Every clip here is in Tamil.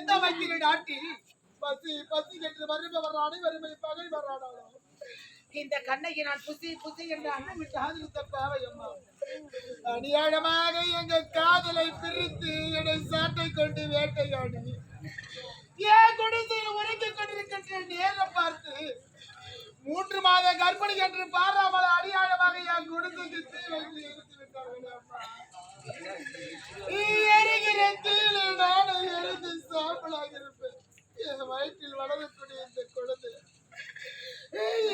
எந்த செத்த ஆட்டி நாட்டில்? பசி பசி என்று வர்றானே வறுமை பகை வரானாலும் இந்த கண்ணைக்கு நான் புசி புசி என்று அண்ணன் காதலித்த பாவை அம்மா. அநியாயமாக எங்க காதலை பிரித்து என்னை சாட்டை கொண்டு வேட்டையாடி. ஏன் குடிசையில் உரைக்கிக் கொண்டிருக்கின்ற நேரம் பார்த்து மூன்று மாத கர்ப்பிணி என்று பாராமல் அநியாயமாக என் குடிசைக்கு தீ வைத்து இருந்து விட்டார்கள் அம்மா. எரிகிற தீயில நானும் எரிந்து சாம்பலாக இருப்பேன். என் வயிற்றில் வளரக்கூடிய இந்த குழந்தை.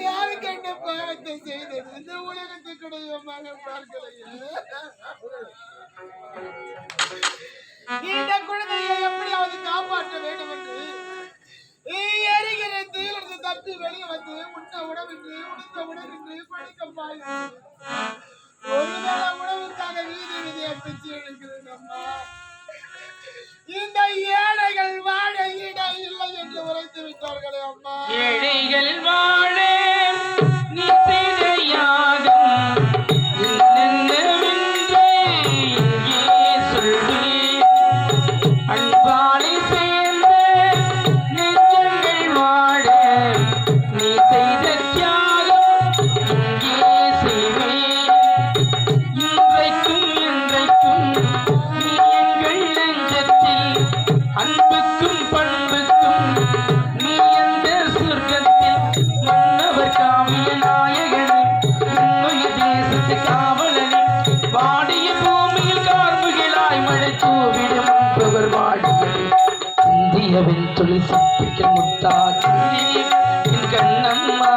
யாரு கண்ட பாவத்தை செய்தது? இந்த உலகத்துக்குடைய மகன் பார்க்கலையே. இந்த குழந்தையை எப்படியாவது காப்பாற்ற வேண்டும் என்று எரிகிற தீயிலிருந்து தப்பி வெளியே வந்து உண்ண உணவின்றி உடுத்த உணவின்றி படிக்க பாய்ந்து ஒருவேளை உணவுக்காக வீதி வீதியை பிச்சு எடுக்கிறது அம்மா இந்த ஏழைகள் வாழ இடம் இல்லை என்று உரைத்து விட்டார்களே அம்மா. ஏழைகள் வாழ நீ முத்தாச்சி கண்ணம்மா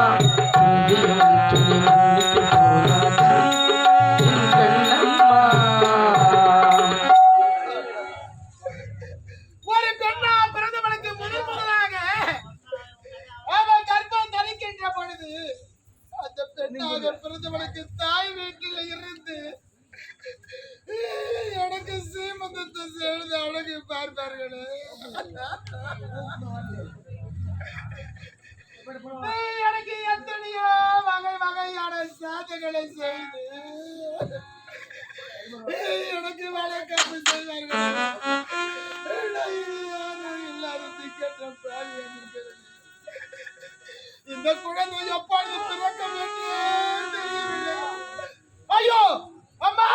இந்த குழந்தை எப்பொழுது பிறக்க வேண்டும் ஐயோ அம்மா!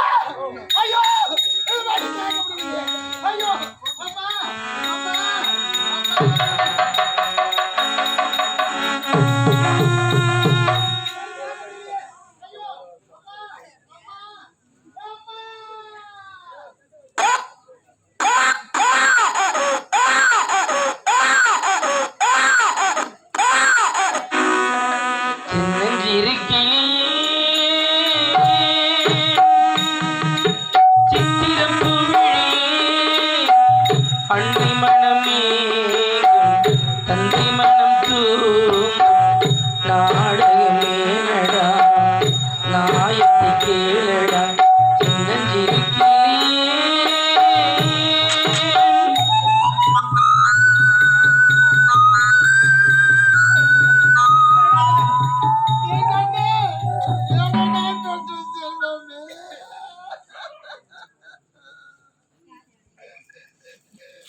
ஐயோ!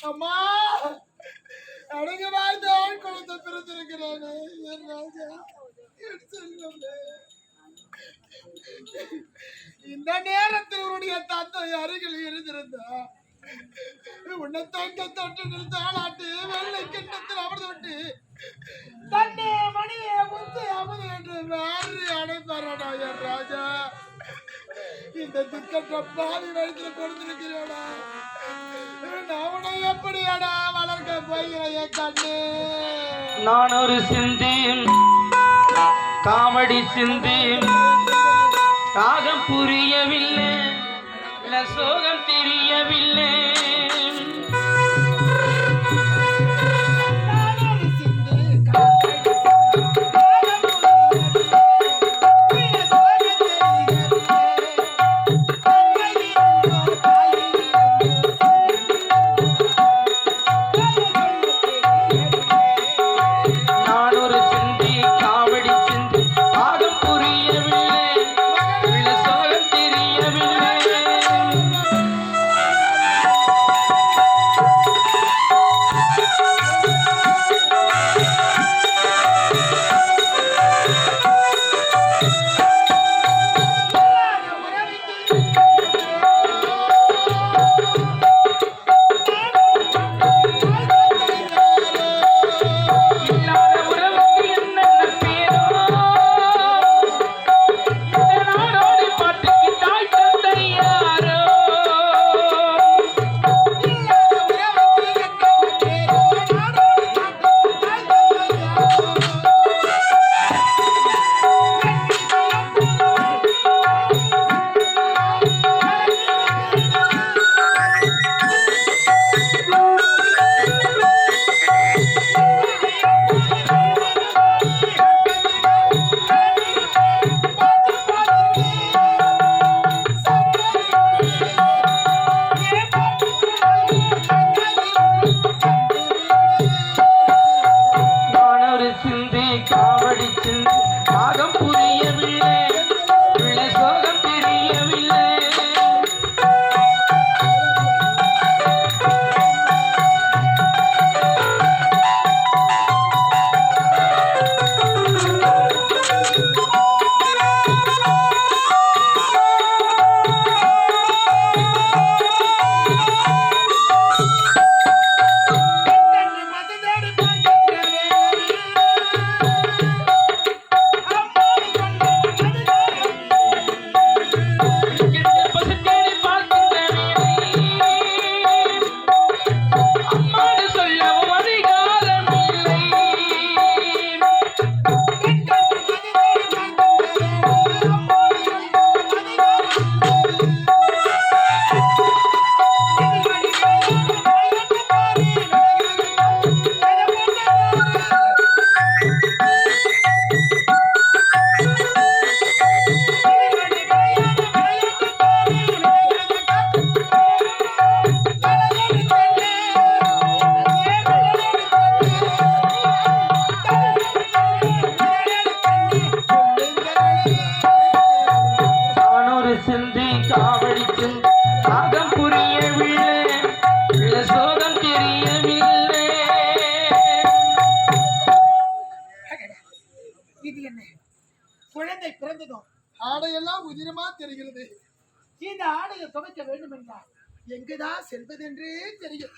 அம்மா. அடங்க வாழ்ந்த ஆண் குழந்தை பிறந்திருக்கிறானே. என் ராஜா இந்த நேரத்தில் உன்னுடைய தந்தை அருகில் இருந்திருந்தா உன்னை தங்க தொட்டு தாளாட்டு வெள்ளை கிண்ணத்தில் அமர்ந்து விட்டு தன்னே மணியே முத்து அமுது என்று வேறு அடைப்பாரடா என் ராஜா. இந்த திக்கற்ற பாவி வயிற்றில் கொடுத்திருக்கிறேடா நான் வளர்க்க நான் ஒரு சிந்து காமெடி சிந்தி ராகம் புரியவில்லை சோகம் தெரியவில்லை. சிந்தி காவடி சிந்தி வேண்டும் என்றால் எங்குதான் செல்வதென்றே தெரியும்.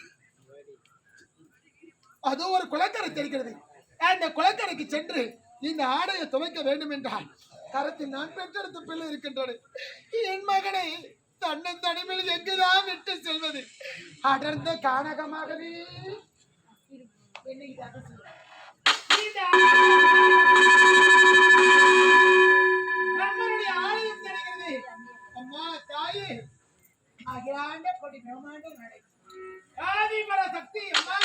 அதோ ஒரு குளக்கரை தெரிகிறது. அந்த குளக்கரைக்கு சென்று இந்த ஆடையை துவைக்க வேண்டும் என்றால் கரத்தில் நான் பெற்றெடுத்த பிள்ளை இருக்கின்றது. என் மகனை தன்னன் தனிமையில் எங்குதான் விட்டு செல்வது? அடர்ந்த கானகமாகவே. நம்மளுடைய ஆலயம் தெரிகிறது அம்மா தாயே. அகிலாண்ட கொடி பிரம்மாண்ட நடை. ஆதிபர சக்தி அம்மா.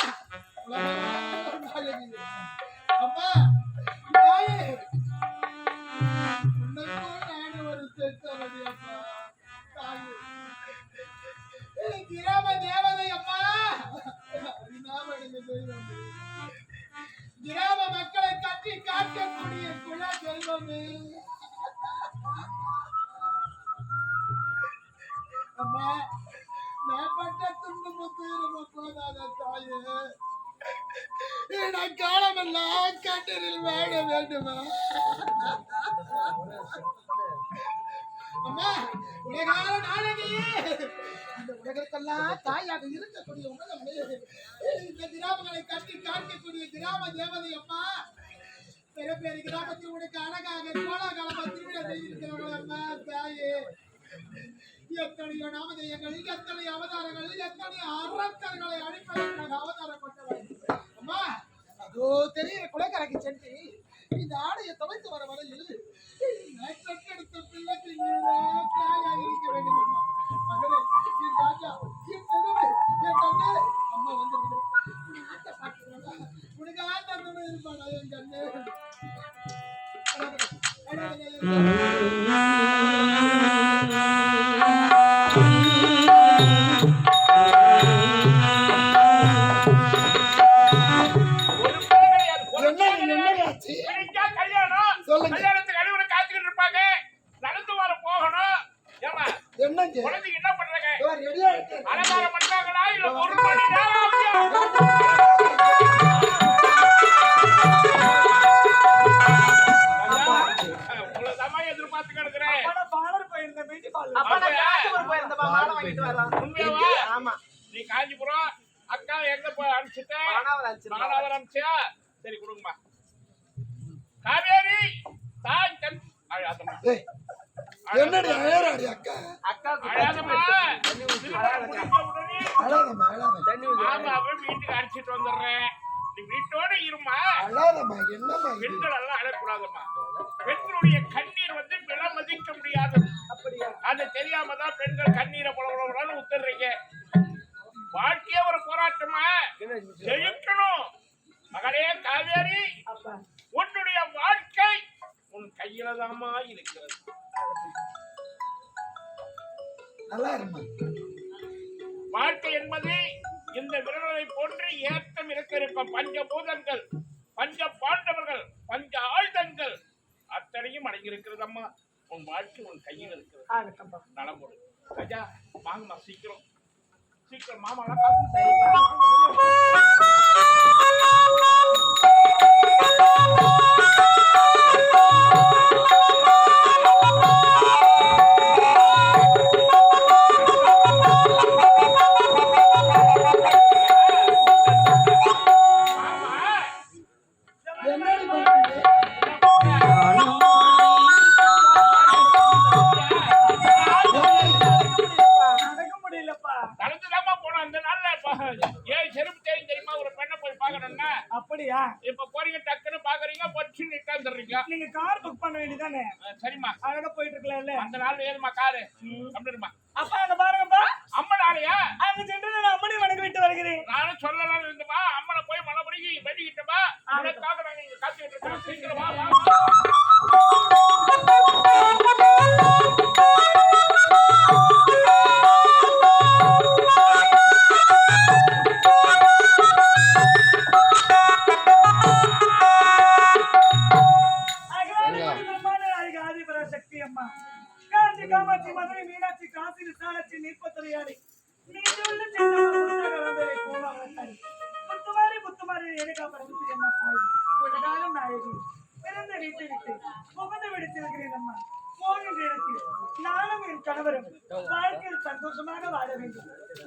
அம்மா தாயே. ஒரு செத்தவடி அம்மா. தாயே. கிராமதே காலமெல்லாம் கண்ணீரில் வாழ வேண்டுமா? அம்மா உலகால நாயகியே இந்த உலகத்தெல்லாம் தாயாக இருக்கக்கூடிய உலகமே. இந்த கிராமங்களை கட்டி காக்கக்கூடிய கிராம தேவதை அம்மா. பெரிய கிராமத்தில் உனக்கு அழகாக கோலாகாலமா திருவிழா செய்திருக்கிறவர்கள் அம்மா தாயே. எத்தனையோ நாமதேயங்கள் எத்தனை அவதாரங்கள் எத்தனை அரக்கர்களை அழிப்பதற்காக அவதாரம் கொண்டவர் அம்மா அதோ தெரிகிற குலக்கரைக்கு சென்று இந்த ஆடையை துவைத்து வர வரையில் நான் பெற்றெடுத்த பிள்ளைக்கு தாயாக இருக்க வேண்டும் மகனே என் ராஜா என் என் அம்மா வந்து உனக்கு ஆட்ட பாட்டுறா உனக்கு இருப்பாடா என் அனுப்பிச்சியா சரி கொடுங்கம்மா. காவேரி தாய் தன் அழாதம்மா. என்னடி அழறாடி அக்கா? அழாதம்மா. அழாதம்மா மாமாவை வீட்டுக்கு அழைச்சிட்டு வந்துடுறேன். நீ வீட்டோட இருமா. அழாதம்மா என்னம்மா பெண்கள் எல்லாம் அழக்கூடாதம்மா. பெண்களுடைய கண்ணீர் வந்து விலை மதிக்க முடியாதது அது தெரியாம தான் பெண்கள் கண்ணீரை புலவரம் உத்தர்றீங்க வாழ்க்கையே ஒரு போராட்டமா? ஜெயிக்கணும். மகளே காவேரி உன்னுடைய வாழ்க்கை உன் கையில தாமா இருக்கிறது வாழ்க்கை என்பது இந்த விரலை போன்று ஏற்றம் இருக்க இருக்கும். பஞ்சபூதங்கள் பஞ்ச பாண்டவர்கள் பஞ்ச ஆயுதங்கள் அத்தனையும் அடங்கியிருக்கிறது அம்மா உன் வாழ்க்கை உன் கையில் இருக்கிறது. நலமுறை கஜா வாங்கம்மா சீக்கிரம். சீக்கிரம் மாமாலாம் காத்து. Thank you. அந்த நாள் ஏறுமா காரு அப்படிமா அப்பா அங்க பாருங்கப்பா. அம்ம நாளையா அங்க சென்று நான் அம்மனை வணங்க விட்டு வருகிறேன். நானும் சொல்லலாம் இருந்தமா அம்மனை போய் மனப்படிக்கு வெட்டிக்கிட்டமா உனக்காக நாங்க இங்க காத்துக்கிட்டு இருக்கோம்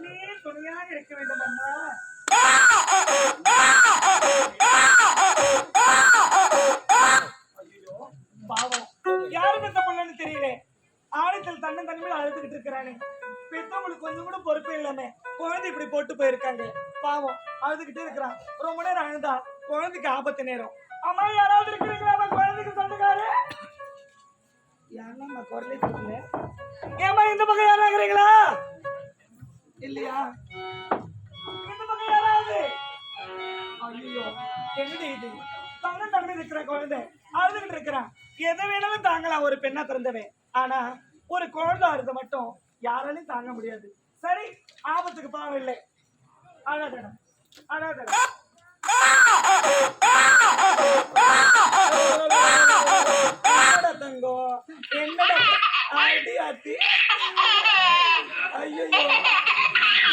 நீ துணியாக இருக்க வேண்டும் அம்மா பாவம். யாருக்கு பெத்த பொண்ணுன்னு தெரியல ஆழத்தில் தன்னன் தன்மையில் அழுதுகிட்டு இருக்கிறானே. பெத்தவங்களுக்கு கொஞ்சம் கூட பொறுப்பே இல்லாம குழந்தை இப்படி போட்டு போயிருக்காங்க பாவம். அழுதுகிட்டே இருக்கிறான். ரொம்ப நேரம் அழுதா குழந்தைக்கு ஆபத்து நேரம் அம்மா யாராவது இருக்கிறீங்களா அம்மா குழந்தைக்கு சொந்தக்காரு யாருன்னா குரலே தெரியல ஏமா இந்த பக்கம் யாரா இருக்கிறீங்களா இல்லையா? இந்த பக்கம் யாராவது ஐயோ என்னடி இது? தங்க தன்மை இருக்கிற குழந்தை. அழுதுகிட்டு இருக்கிறான் எதை வேணாலும் தாங்கலாம். ஒரு பெண்ணா பிறந்தவன். ஆனா ஒரு குழந்தை அழுத மட்டும் யாராலையும் தாங்க முடியாது. சரி ஆபத்துக்கு பாவம் இல்லை. அழாதடா. அழாதடா. தங்கம் என்னடா? அடி அத்தி ஐயோ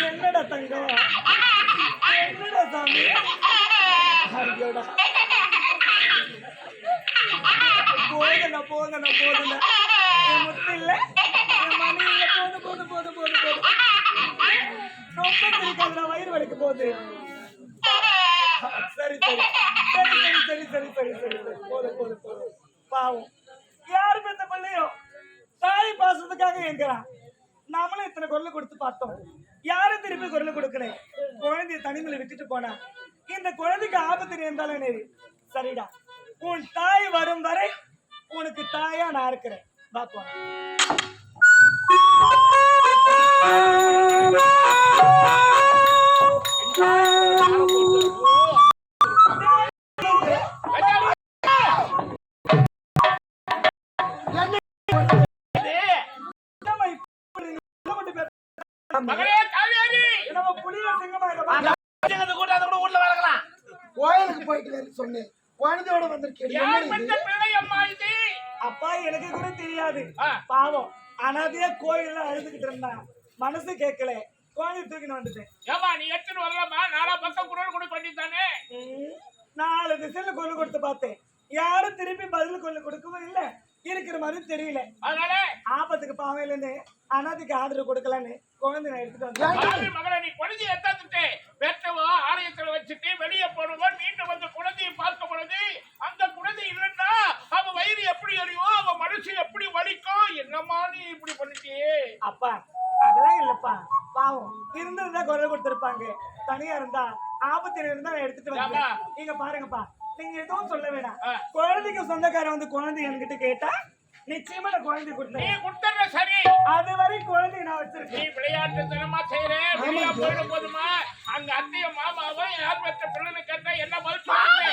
என்னடா தங்கம்? என்னடா சாமி? ஐயோடா. போதுண்ணா போதுண்ணா போதுண்ணா என் முத்து இல்லை என் மணி இல்லை போது போது போது போது போது. ரொம்ப சிரிக்காதுடா வயிறு வலிக்க போகுது சரி சரி. சரி சரி சரி சரி சரி சரி. போது போது போது. பாவம். யாரு இந்த பிள்ளையோ? தாய் பாசத்துக்காக எங்கிறான் நாமளும் இத்தனை குரல் கொடுத்து பார்த்தோம். யாரும் திருப்பி குரல் கொடுக்கல. குழந்தைய தனிமையில விட்டுட்டு போனா. இந்த குழந்தைக்கு ஆபத்து இருந்தாலும் நேரு சரிடா. உன் தாய் வரும் வரை உனக்கு தாயா நான் இருக்கிறேன். பாப்போம் என்னம்மா சொன்னேன். குழந்தையோட வந்திருக்கேன். அப்பா எனக்கு கூட தெரியாது. பாவம். அனாதையா கோயில்ல அழுதுகிட்டு இருந்தான். மனசு கேட்கல. கோயில் தூக்கின்னு வந்துட்டேன். ஏமா நீ எடுத்துட்டு வரலாமா? நாலா பக்கம் குரல் கொடு பண்ணித்தானே நாலு திசையில கொல்லு கொடுத்து பார்த்தேன். யாரும் திருப்பி பதில் கொல்லு கொடுக்கவும் இல்ல. இருக்கிற மாதிரி தெரியல. அதனால ஆபத்துக்கு பாவம் இல்லைன்னு அனாதைக்கு ஆர்டர் கொடுக்கலான்னு குழந்தை நான் எடுத்துட்டு வந்தேன். காவேரி மகளே நீ குழந்தைய எடுத்துட்டு பெற்றவோ ஆலயத்துல வச்சுட்டு வெளியே போனவோ மீண்டும் வந்து குழந்தையை பார்க்க பொழுது அந்த குழந்தை இல்லைன்னா அவ வயிறு எப்படி எரியும் அவ மனசு எப்படி வலிக்கும்? என்னம்மா நீ இப்படி பண்ணிட்டியே அப்பா அதெல்லாம் இல்லப்பா. பாவம். இருந்திருந்தா குரல் கொடுத்திருப்பாங்க. தனியா இருந்தா ஆபத்துல இருந்தா நான் எடுத்துட்டு வந்தேன். நீங்க பாருங்கப்பா. நீங்க எதுவும் சொல்ல வேணாம். குழந்தைக்கு சொந்தக்காரன் வந்து குழந்தை என்கிட்ட கேட்டா நிச்சயமா நான் குழந்தை நீ கொடுத்தேன் கொடுத்தற சரி. அது வரை குழந்தைய நான் நீ வச்சிருக்கேன் விளையாட்டு தினமா செய்யற வெளியா போயிடும் போதுமா? அங்க அத்தையும் மாமாவும் யார் பெற்ற பிள்ளைன்னு கேட்டா என்ன பதில் சொல்லுங்க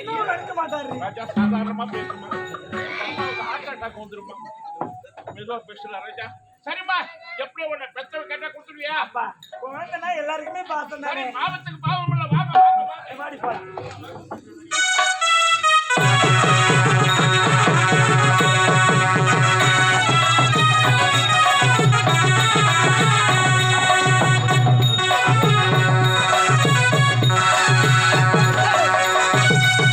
இன்னும் நடிக்க மாட்டாரு. ராஜா சாதாரணமா பேசுமா? ஹார்ட் அட்டாக் வந்துருமா? மெதுவா பேசுற ராஜா. சரிம்மா எப்படி உன்னை பெத்தவ கேட்டா கொடுத்துருவியா குழந்தைனா எல்லாருக்குமே பாசம் தானே. பாவம் இல்ல பாடி பாடி